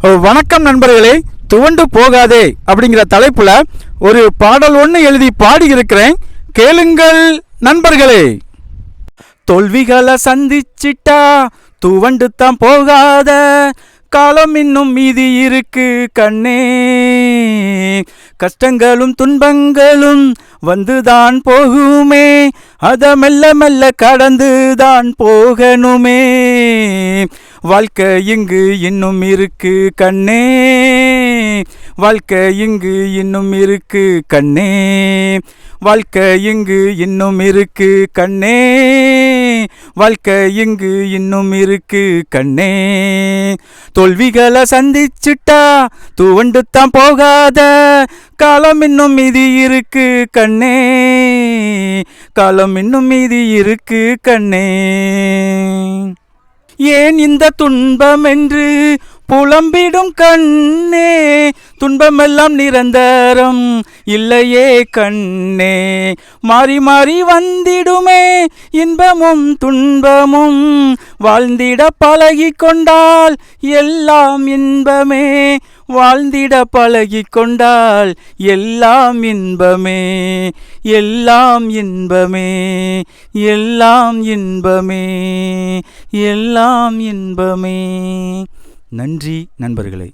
வணக்கம் நண்பர்களே துவண்டு போகாதே அப்படிங்கிற தலைப்புல ஒரு பாடல் ஒன்று எழுதி பாடியிருக்கிறேன். கேளுங்கள் நண்பர்களே. தோல்விகளை சந்திச்சிட்டா துவண்டு தான் போகாத காலம் இன்னும் மீதி இருக்கு கண்ணே. கஷ்டங்களும் துன்பங்களும் வந்துதான் போகுமே. அத மெல்ல மெல்ல கடந்து தான் போகணுமே. வாழ்க்கை இங்கு இன்னும் இருக்கு கண்ணே. வாழ்க்கை இங்கு இன்னும் இருக்கு கண்ணே. வாழ்க்கை இங்கு இன்னும் இருக்கு கண்ணே. வாழ்க்கை இங்கு இன்னும் இருக்கு கண்ணே. தோல்விகளை சந்திச்சுட்டா துவண்டு தான் போகாத. காலம் இன்னும் மீதி இருக்கு கண்ணே. காலம் இன்னும் மீதி இருக்கு கண்ணே. ஏன் இந்த துன்பம் என்று புலம்பிடும் கண்ணே? துன்பமெல்லாம் நிரந்தரம். இல்லையே கண்ணே மாறி மாறி வந்திடுமே. இன்பமும் துன்பமும் வாழ்ந்திட பழகி கொண்டால் எல்லாம் இன்பமே. வாழ்ந்திட பழகி கொண்டால் எல்லாம் இன்பமே. எல்லாம் இன்பமே. எல்லாம் இன்பமே. எல்லாம் இன்பமே. நன்றி நண்பர்களே.